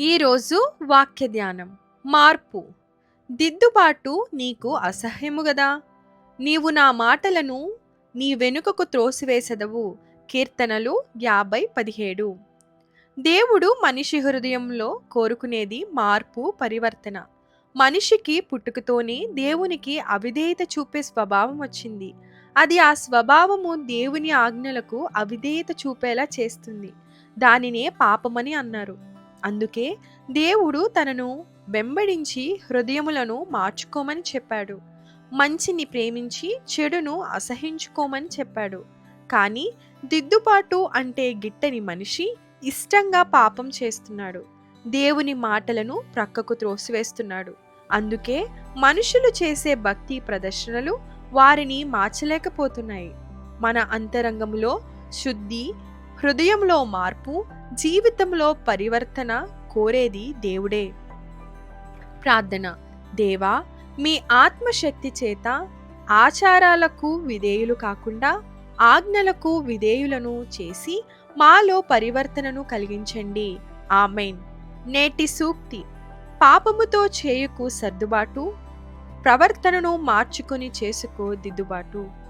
ఈరోజు వాక్య ధ్యానం మార్పు. దిద్దుబాటు నీకు అసహ్యము గదా. నీవు నా మాటలను నీ వెనుకకు త్రోసివేసెదవు. కీర్తనలు యాభై పదిహేడు. దేవుడు మనిషి హృదయంలో కోరుకునేది మార్పు పరివర్తన. మనిషికి పుట్టుకతోనే దేవునికి అవిధేయత చూపే స్వభావం వచ్చింది. అది ఆ స్వభావము దేవుని ఆజ్ఞలకు అవిధేయత చూపేలా చేస్తుంది. దానినే పాపమని అన్నారు. అందుకే దేవుడు తనను వెంబడించి హృదయములను మార్చుకోమని చెప్పాడు. మంచిని ప్రేమించి చెడును అసహించుకోమని చెప్పాడు. కానీ దిద్దుబాటు అంటే గిట్టని మనిషి ఇష్టంగా పాపం చేస్తున్నాడు. దేవుని మాటలను ప్రక్కకు త్రోసివేస్తున్నాడు. అందుకే మనుషులు చేసే భక్తి ప్రదర్శనలు వారిని మార్చలేకపోతున్నాయి. మన అంతరంగంలో శుద్ధి హృదయంలో మార్పు జీవితంలో పరివర్తన కోరేది దేవుడే. ప్రార్థన. దేవా మీ ఆత్మశక్తి చేత ఆచారాలకు విధేయులు కాకుండా ఆజ్ఞలకు విధేయులను చేసి మాలో పరివర్తనను కలిగించండి. ఆమెన్. నేటి సూక్తి. పాపముతో చేయుకు సర్దుబాటు ప్రవర్తనను మార్చుకొని చేసుకో దిద్దుబాటు.